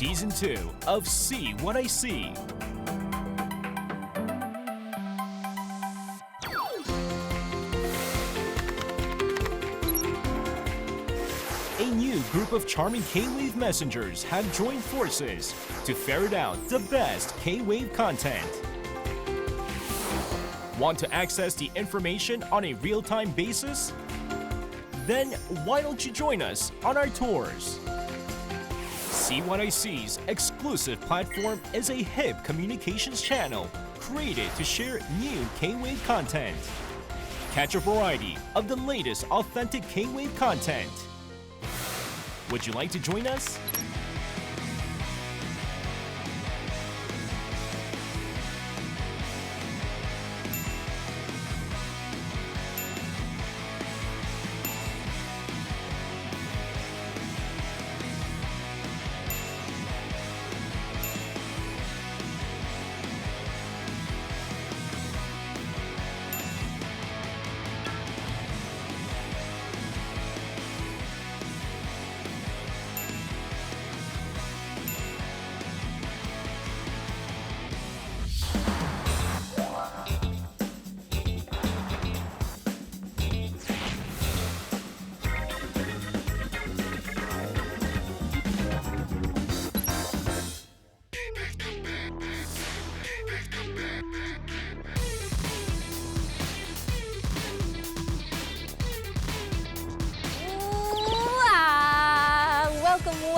Season 2 of See What I See. A new group of charming K-Wave messengers have joined forces to ferret out the best K-Wave content. Want to access the information on a real-time basis? Then why don't you join us on our tours? See What I See's exclusive platform is a hip communications channel created to share new K-Wave content. Catch a variety of the latest authentic K-Wave content. Would you like to join us?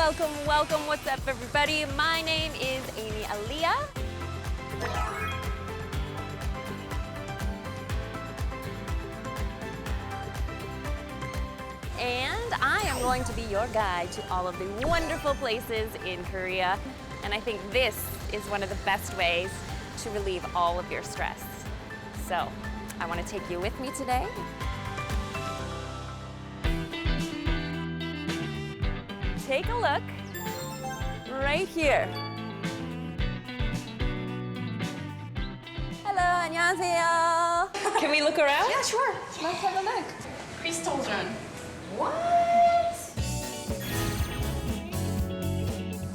Welcome, welcome. What's up, everybody? My name is Amy Aliyah. And I am going to be your guide to all of the wonderful places in Korea. And I think this is one of the best ways to relieve all of your stress. So, I want to take you with me today take a look right here. Hello, 안녕하세요. Can we look around? Yeah, sure. Let's have a look. Crystal zone. What?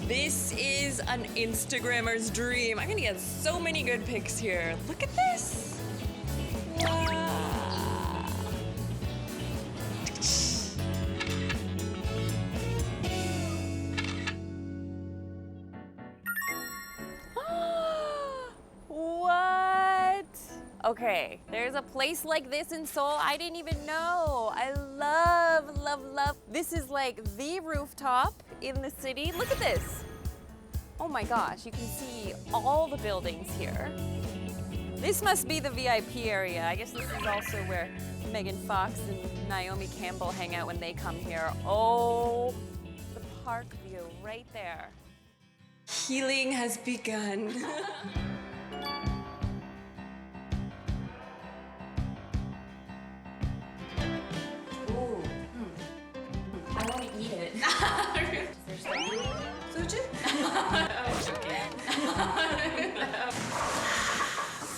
This is an Instagrammer's dream. I'm gonna get so many good pics here. Look at this. Okay, there's a place like this in Seoul I didn't even know. I love, love, love. This is like the rooftop in the city. Look at this. Oh my gosh, you can see all the buildings here. This must be the VIP area. I guess this is also where Megan Fox and Naomi Campbell hang out when they come here. Oh, the park view right there. Healing has begun.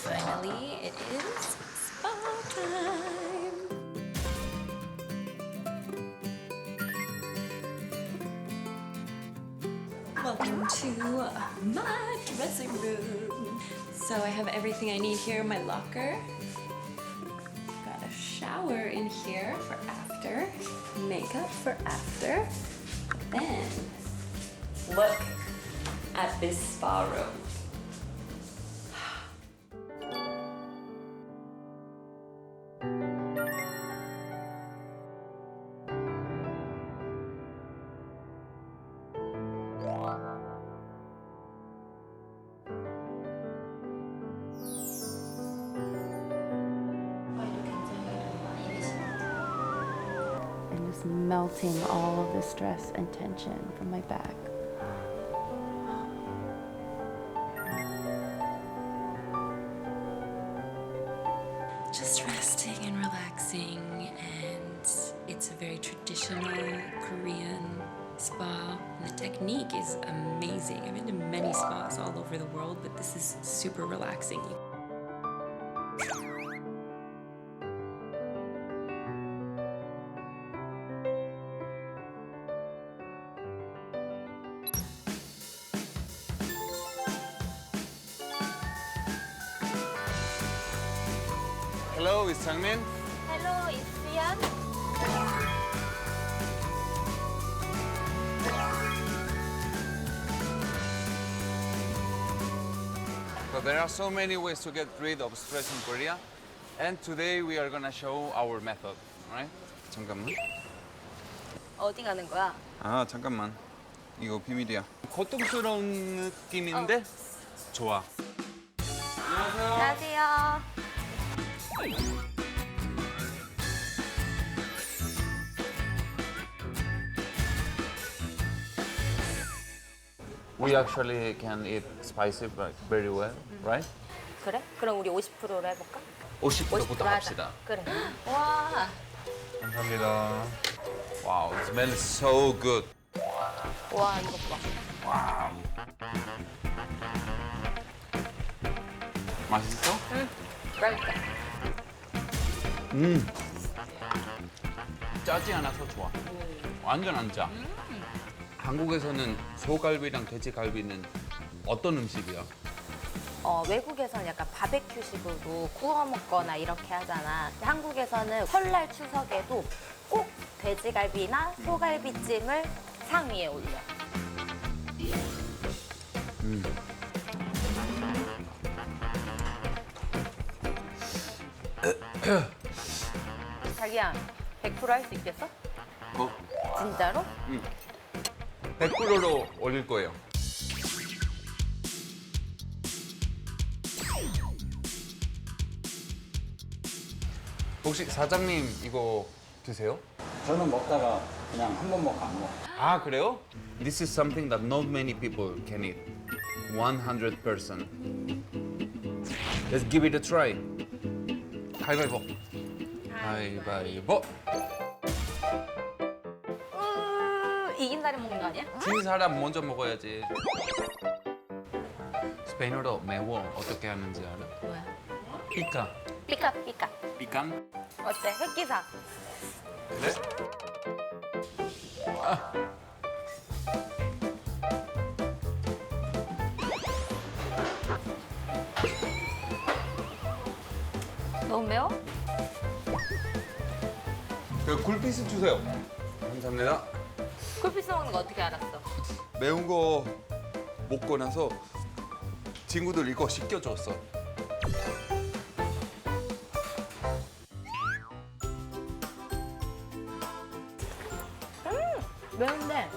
Finally, it is spa time. Welcome to my dressing room. So I have everything I need here in my locker. Got a shower in here for after, makeup for after. Then look at this spa room. Melting all of the stress and tension from my back. just resting and relaxing and it's a very traditional korean spa and the technique is amazing i've been to many spas all over the world but this is super relaxing So many ways to get rid of stress in Korea. And today we are gonna show our method, right? 잠깐만. 어디 가는 거야? 아, 잠깐만. 이거 비밀이야. 고통스러운 느낌인데 좋아. 안녕하세요. We actually can eat spicy but very well, right? 그래? 그럼 우리 50%로 해볼까? 50%부터 합시다. 그래. 와, 감사합니다. Wow, it smells so good. 와 이거 봐. 맛있어? 맛있다. 짜지 않아서 좋아. 완전 안 짜. 한국에서는 소갈비랑 돼지갈비는 어떤 음식이야? 어, 외국에서는 약간 바베큐식으로 구워 먹거나 이렇게 하잖아. 근데 한국에서는 설날 추석에도 꼭 돼지갈비나 소갈비찜을 상 위에 올려. 자기야, 100%할 수 있겠어? 뭐? 진짜로? 100%로 올릴 거예요. 혹시 사장님 이거 드세요? 저는 먹다가 그냥 한 번 먹고 안 먹어. 아 그래요? This is something that not many people can eat. 100%. Let's give it a try. 가위바위보. 가위바위보. 음, 이긴 사람 먹는 거 아니야? 진 사람 먼저 먹어야지. 스페인어로 매워 어떻게 하는지 알아? 뭐야? 피카. 삐까 삐까. 피칸? 어때? 획기사. 그래? 너무 매워? 그 굴피스 주세요. 감사합니다. 쿨피스 먹는 거 어떻게 알았어? 매운 거 먹고 나서 친구들 이거 시켜줬어. 매운데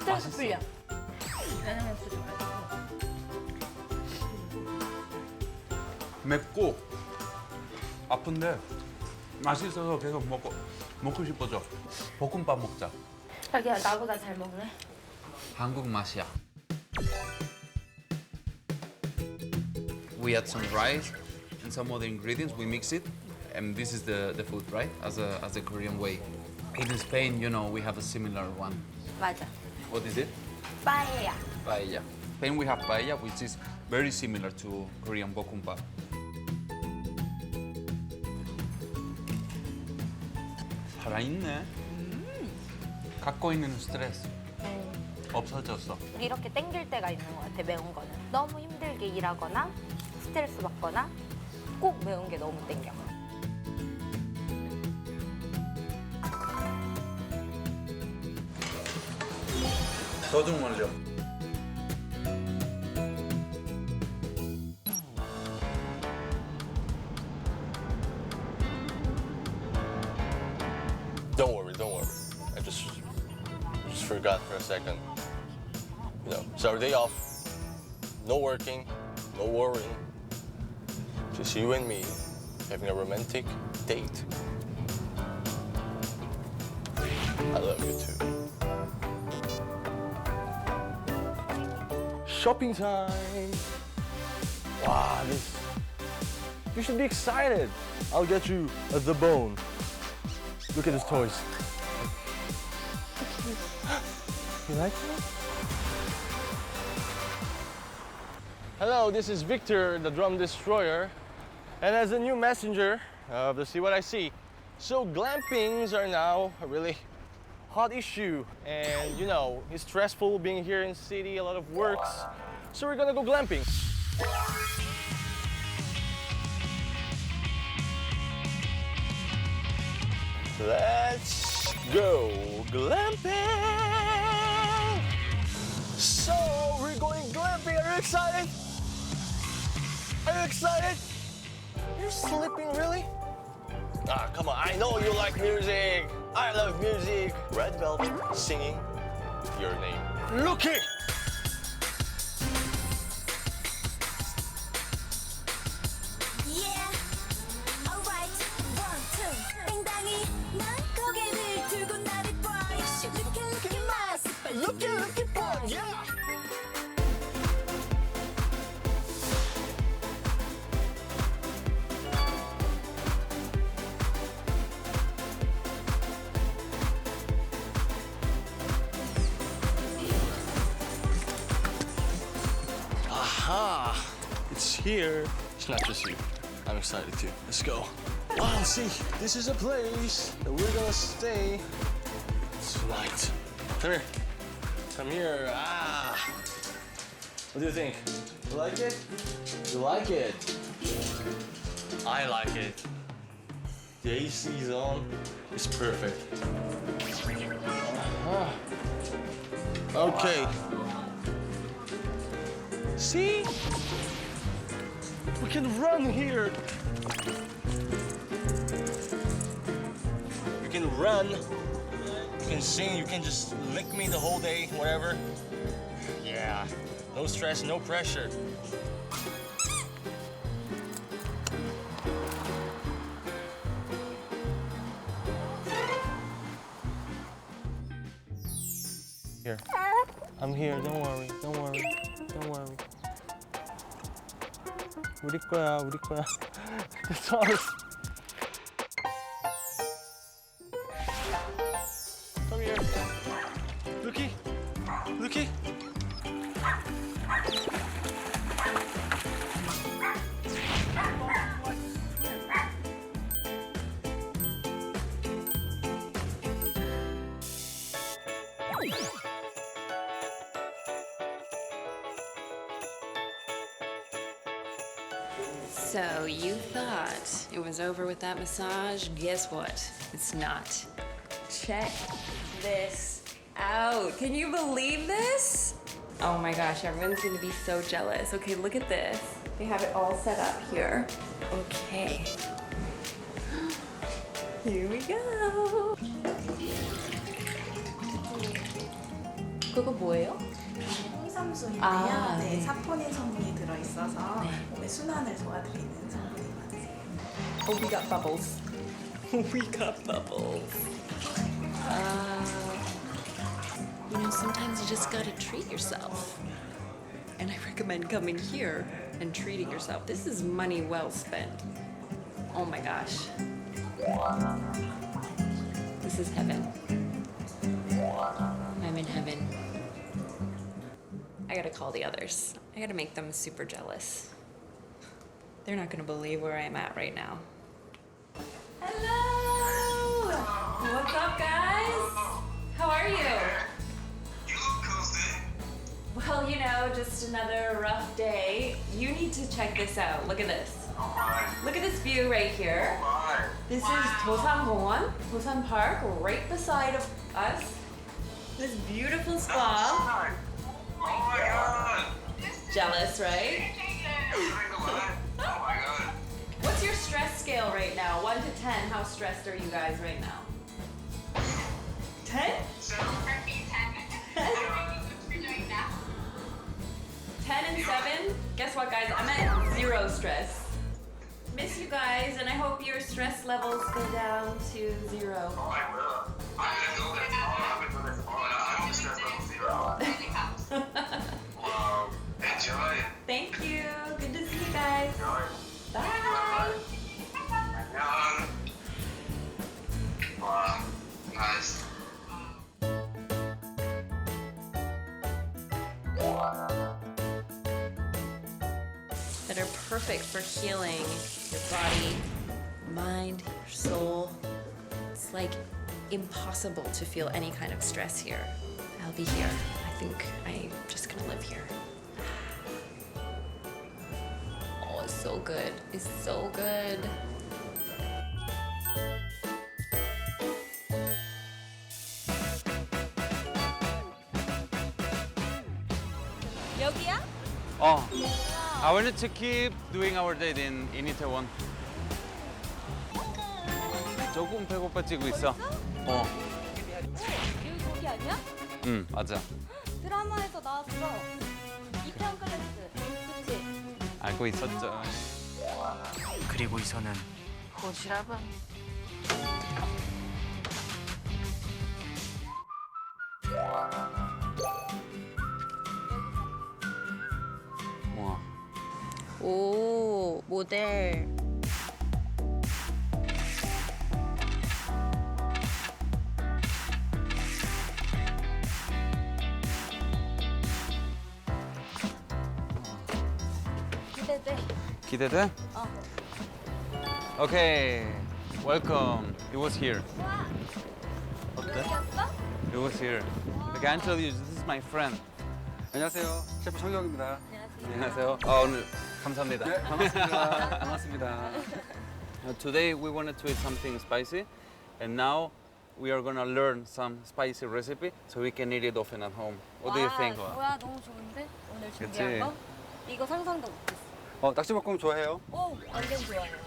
스트레스 풀려. 맵고 아픈데 맛있어서 계속 먹고 먹고 싶어져. 볶음밥 먹자. 자기야 나보다 잘 먹네. 한국 맛이야. We add some rice and some other ingredients. We mix it, and this is the, the food, right? As a as a Korean way. In Spain, you know, we have a similar one. 맞아. What is it? 빠에야. Paella. Spain we have paella, which is very similar to Korean bokkeumbap. 살아있네. 갖고 있는 스트레스 없어졌어. 우리 이렇게 땡길 때가 있는 것 같아 매운 거는. 너무 힘들게 일하거나 스트레스 받거나 꼭 매운 게 너무 땡겨. 더좀 올려. Don't worry, don't worry. I just just forgot for a second. You know, it's our day off. No working, no worrying. Just you and me having a romantic date. I love you too. Shopping time! Wow, this. You should be excited. I'll get you uh, the bone. Look at his toys. You like it? Hello, this is Victor, the drum destroyer. And as a new messenger of the See What I See, so glampings are now really hot issue. And you know, it's stressful being here in city, a lot of works. So we're gonna go glamping. Let's go glamping! So we're going glamping, are you excited? Are you excited? You're sleeping, really? Ah, come on, I know you like music! I love music. Red Velvet singing your name. Yeah, here. It's not just you. I'm excited too. Let's go. Wow, see, this is a place that we're gonna stay tonight. Come here. Come here. Ah. What do you think? You like it? You like it? I like it. The AC is on. It's perfect. Ah. Okay. See? We can run here. You can run. You can sing. You can just lick me the whole day, whatever. Yeah. No stress, no pressure. Here. I'm here. Don't worry. Don't worry. 우리 거야. 우리 거야. Looky. Looky. So you thought it was over with that massage? Guess what? It's not. Check this out. Can you believe this? Oh my gosh, everyone's gonna be so jealous. Okay, look at this. They have it all set up here. Okay. Here we go. 그거 뭐예요? 홍삼수인데요. 아, 네, 네. 사포닌 성분이 들어 있어서 몸의 순환을 도와드리는 성분이 많으세요. Oh, we got bubbles. we got bubbles. Uh, you know, sometimes you just gotta treat yourself. And I recommend coming here and treating yourself. This is money well spent. Oh my gosh. This is heaven. I'm in heaven. I gotta call the others. I gotta make them super jealous. They're not gonna believe where I'm at right now. Hello! What's up, guys? How are you? You coasting? Well, you know, just another rough day. You need to check this out. Look at this. Look at this view right here. This is Dosan Gongwon, Dosan Park, right beside of us. This beautiful spa. Jealous, right? What's your stress scale right now? 1 to 10, how stressed are you guys right now? 10? 10 and 7? Guess what, guys? I'm at zero stress. Miss you guys, and I hope your stress levels go down to zero. Thank you. Good to see you guys. Bye. that are perfect for healing your body, mind, your soul. It's like impossible to feel any kind of stress here. I'll be here. I think I'm just gonna live here. so good. It's so good. 여기야? Oh, I wanted to keep doing our date in, in Itaewon. 조금 배고파지고 있어. 어, 여기 거기 아니야? 응, 맞아. 드라마에서 나왔어. 이편 클래스. 그치? 알고 있었죠. 그리고 이서는 도시락은 와, 오, 모델. 기대돼. 기대돼? 어. Okay, welcome. It was here. 와, 어때? 여기였어? It was here. Okay, I tell you, this is my friend. 안녕하세요. 셰프 청경입니다. 안녕하세요. 아, 오늘 감사합니다. 네, 반갑습니다. 반갑습니다. Uh, today we wanted to eat something spicy, and now we are gonna learn some spicy recipe so we can eat it often at home. What do you think? 뭐야, 너무 좋은데? 오늘 그치? 준비한 거? 이거 상상도 못했어. 어, 낙지볶음 좋아해요? 오, 완전 좋아요.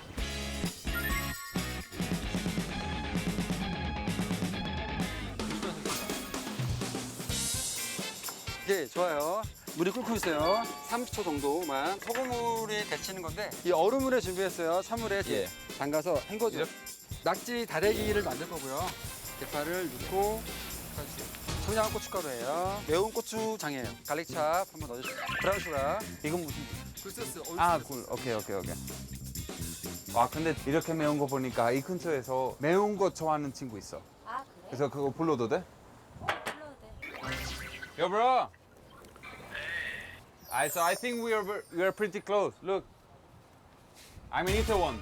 예, 좋아요. 물이 끓고 있어요. 30초 정도만 소금물이 데치는 건데 이 얼음물에 준비했어요. 찬물에 예. 담가서 헹궈줘 요. 낙지 다래기를 만들 거고요. 대파를 넣고 청양한 고춧가루예요. 매운 고추장이에요. 갈릭찹 한번 넣어주세요. 브라운 슈가. 이건 무슨? 굴소스. 아, 굴. 오케이, 오케이, 오케이. 와, 근데 이렇게 매운 거 보니까 이 근처에서 매운 거 좋아하는 친구 있어. 아, 그래? 그래서 그거 불러도 돼? 불러도 돼. Bro. I so I think we are we are pretty close. Look, I'm in Itaewon.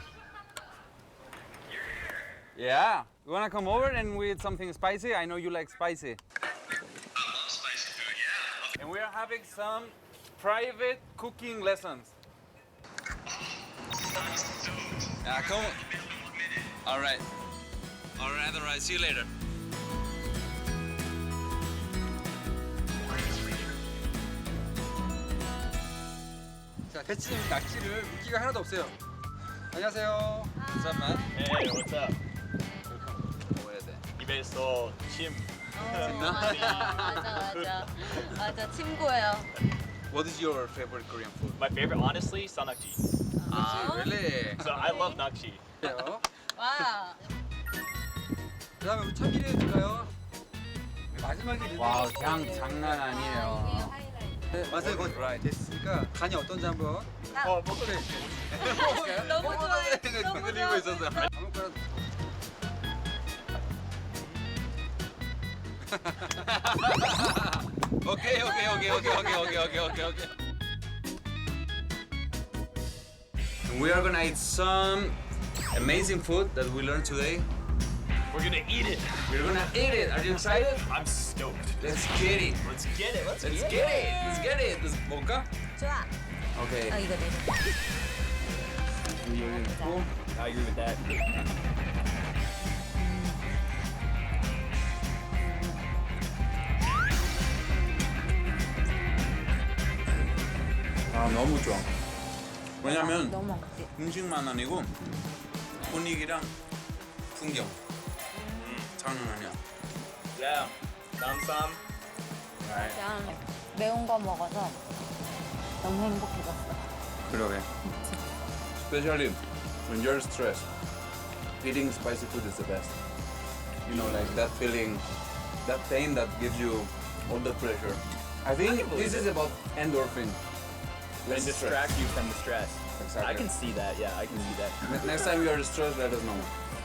Yeah. You wanna come over and we eat something spicy? I know you like spicy. And we are having some private cooking lessons. Yeah, come. All right. All right. All right. See you later. 자, 데친 낙지를 물기가 하나도 없어요. 안녕하세요. 잠깐만. Hey, what's up? 먹어야 돼. 입에서 침. 맞아, 맞아, 맞아. 맞아, 친구예요. What is your favorite Korean food? My favorite, honestly, sanakji. Ah, really? So I love nakji. 요 와, 그 다음에 우리 참기름 줄까요? 마지막에 와우, 향 장난 아니에요. 네, 맛을 거 됐으니까 간이 어떤지 한번 어, 목소리. 너무 좋아해. 너무 흔들리고 좋아해. 있었어. 아무거나 오케이, 오케이, 오케이, 오케이, 오케이, 오케이, 오케이, 오케이, 오케이. We are gonna eat some amazing food that we learned today. We're gonna eat it. We're gonna eat it. Are you excited? I'm stoked. Let's get it. Let's get it. Let's, Let's get, get it. Let's get it. Let's 먹을까? 좋아. 오케이. 아, 이거 내려. 여기 있고. I agree with that. 아 너무 좋아. 왜냐면 너무 먹지. 음식만 아니고 분위기랑 풍경. 장난 아니야. Yeah. Namsam. 그냥 매운 거 먹어서 너무 행복해졌어. 그러게. Especially when you're stressed, eating spicy food is the best. You know, like that feeling, that pain that gives you all the pressure. I think this is about endorphin. And Less distract stress. you from the stress. Exactly. I can see that. Yeah, I can see that. Ne- Next time you are stressed, let us know.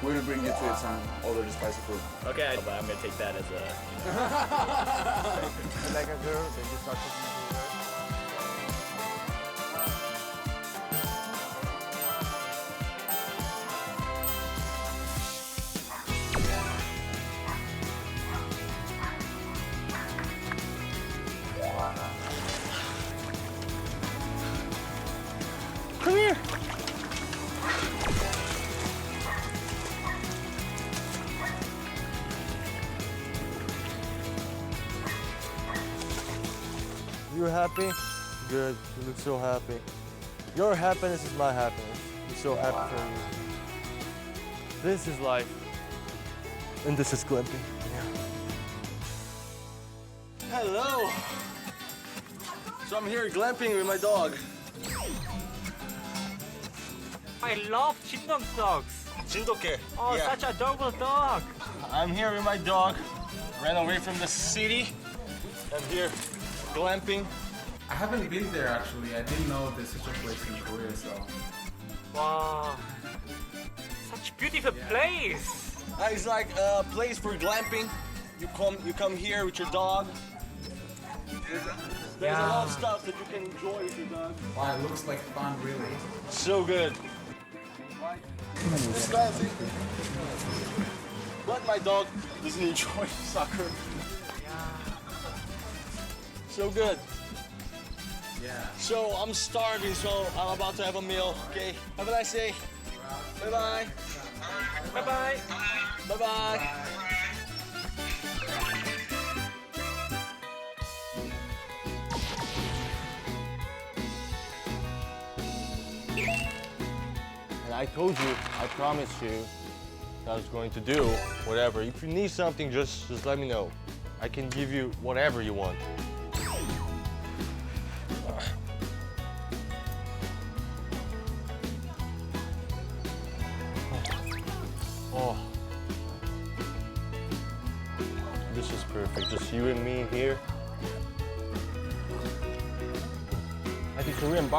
We'll bring you to eat some other spicy food. Okay, but I'm gonna take that as a. You know, like a girl, then you start cooking to her. happy? Good. You look so happy. Your happiness is my happiness. I'm so happy wow. for you. This is life. And this is glamping. Yeah. Hello! So I'm here glamping with my dog. I love Chindok dogs. Chindoke. Oh, yeah. such a adorable dog. I'm here with my dog. Ran away from the city. I'm here glamping I haven't been there actually. I didn't know there's such a place in Korea, so. Wow. Such beautiful place. Uh, it's like a place for glamping. You come, you come here with your dog. There's, there's a lot of stuff that you can enjoy with your dog. Wow, it looks like fun, really. So good. But my dog doesn't enjoy soccer. So good. So I'm starving, so I'm about to have a meal. Okay. Have a nice day. Bye bye. Bye bye. Bye bye. And I told you, I promised you, that I was going to do whatever. If you need something, just just let me know. I can give you whatever you want.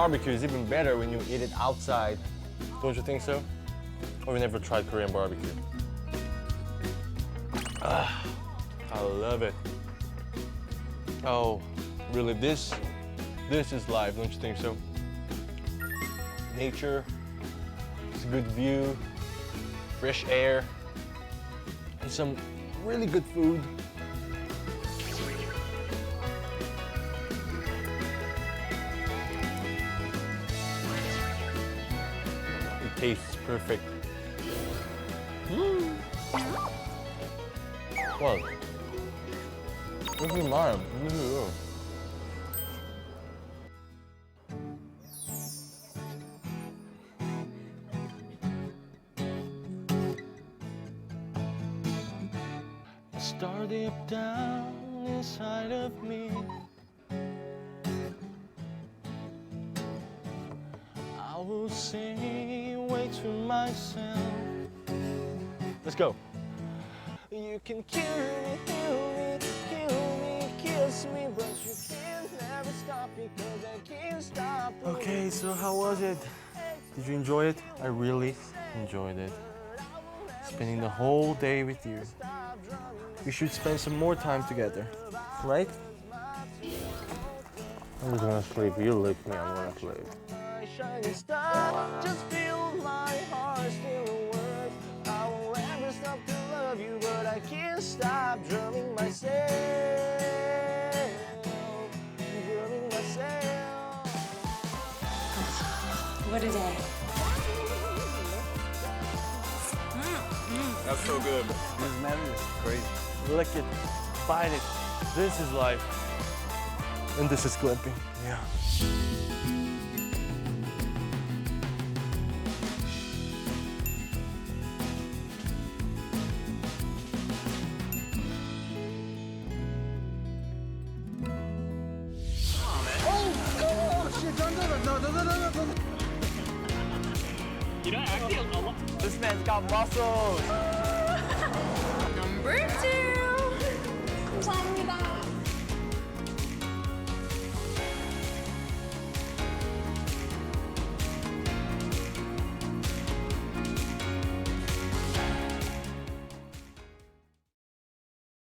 Barbecue is even better when you eat it outside. Don't you think so? Or you never tried Korean barbecue? Ah, I love it. Oh, really? This, this is life, don't you think so? Nature, it's a good view, fresh air, and some really good food. Tastes perfect. Mm. What? What's your mom? What do Let's go. You can kill me, kill me, kill me, kiss me, but you can never stop because I can't stop. Okay, so how was it? Did you enjoy it? I really enjoyed it. Spending the whole day with you. We should spend some more time together, right? I'm just gonna sleep. You lick me, I'm gonna sleep. Won't ever stop to love you, but I can't stop drumming myself. Drumming myself. What a day. That's so good. This man is crazy. Lick it, bite it. This is life. And this is glamping. Yeah. This man's got